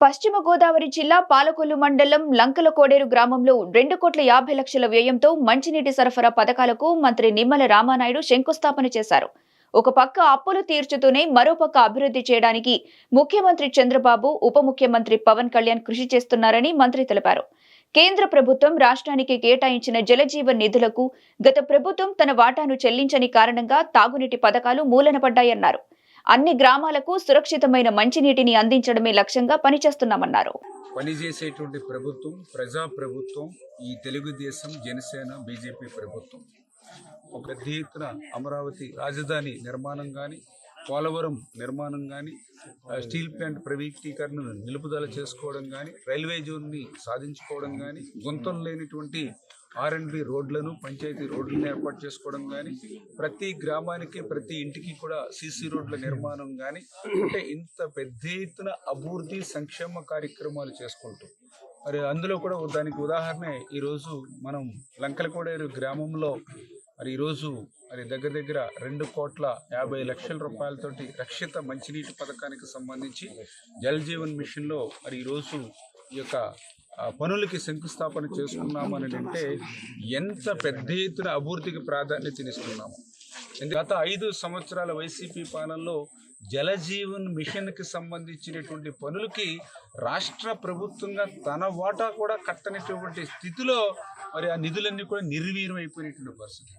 పశ్చిమ గోదావరి జిల్లా పాలకొల్లు మండలం లంకల కోడేరు గ్రామంలో రెండు కోట్ల యాభై లక్షల వ్యయంతో మంచినీటి సరఫరా పథకాలకు మంత్రి నిమ్మల రామానాయుడు శంకుస్థాపన చేశారు. ఒక పక్క అప్పులు తీర్చుతూనే మరోపక్క అభివృద్ధి చేయడానికి ముఖ్యమంత్రి చంద్రబాబు ఉప ముఖ్యమంత్రి పవన్ కళ్యాణ్ కృషి చేస్తున్నారని మంత్రి తెలిపారు. కేంద్ర ప్రభుత్వం రాష్ట్రానికి కేటాయించిన జలజీవన్ నిధులకు గత ప్రభుత్వం తన వాటాను చెల్లించని కారణంగా తాగునీటి పథకాలు మూలనపడ్డాయన్నారు అన్ని గ్రామాలకు సురక్షితమైన మంచినీటిని అందించడమే లక్ష్యంగా పనిచేస్తున్నామన్నారు. పనిచేసేటువంటి ప్రభుత్వం ప్రజా ప్రభుత్వం ఈ తెలుగుదేశం జనసేన బీజేపీ ప్రభుత్వం. ఒక పెద్ద ఎత్తున అమరావతి రాజధాని నిర్మాణం కానీ పోలవరం నిర్మాణం కానీ స్టీల్ ప్లాంట్ ప్రైవేటీకరణను నిలుపుదల చేసుకోవడం కానీ రైల్వే జోన్ని సాధించుకోవడం కానీ గుంతలు లేనిటువంటి ఆర్ అండ్ బి రోడ్లను పంచాయతీ రోడ్లను ఏర్పాటు చేసుకోవడం కానీ ప్రతి గ్రామానికి ప్రతి ఇంటికి కూడా సీసీ రోడ్ల నిర్మాణం కానీ అంటే ఇంత పెద్ద ఎత్తున అభివృద్ధి సంక్షేమ కార్యక్రమాలు చేసుకుంటూ. మరి అందులో కూడా దానికి ఉదాహరణ ఈరోజు మనం లంకలకోడేరు గ్రామంలో మరి ఈరోజు మరి దగ్గర దగ్గర రెండు కోట్ల యాభై లక్షల రూపాయలతోటి రక్షిత మంచినీటి పథకానికి సంబంధించి జల్ జీవన్ మిషన్లో మరి ఈరోజు ఈ యొక్క పనులకి శంకుస్థాపన చేసుకున్నామని అంటే ఎంత పెద్ద ఎత్తున అభివృద్ధికి ప్రాధాన్యతనిస్తున్నాము. ఇస్తున్నాము గత ఐదు సంవత్సరాల వైసీపీ పాలనలో జలజీవన్ మిషన్కి సంబంధించినటువంటి పనులకి రాష్ట్ర ప్రభుత్వంగా తన వాటా కూడా కట్టనటువంటి స్థితిలో మరి ఆ నిధులన్నీ కూడా నిర్వీర్యం అయిపోయినటువంటి పరిస్థితి.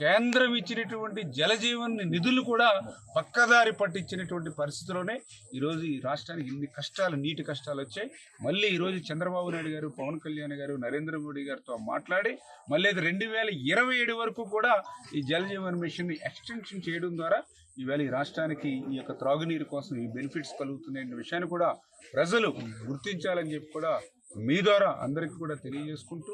కేంద్రం ఇచ్చినటువంటి జలజీవన్ నిధులు కూడా పక్కదారి పట్టించినటువంటి పరిస్థితిలోనే ఈరోజు ఈ రాష్ట్రానికి ఇన్ని కష్టాలు నీటి కష్టాలు వచ్చాయి. మళ్ళీ ఈరోజు చంద్రబాబు నాయుడు గారు పవన్ కళ్యాణ్ గారు నరేంద్ర మోడీ గారితో మాట్లాడి మళ్ళీ రెండు వేల ఇరవై ఏడు వరకు కూడా ఈ జలజీవన్ మిషన్ ఎక్స్టెన్షన్ చేయడం ద్వారా ఈవేళ ఈ రాష్ట్రానికి ఈ యొక్క త్రాగునీరు కోసం ఈ బెనిఫిట్స్ కలుగుతున్నాయన్న విషయాన్ని కూడా ప్రజలు గుర్తించాలని చెప్పి కూడా మీ ద్వారా అందరికీ కూడా తెలియజేసుకుంటూ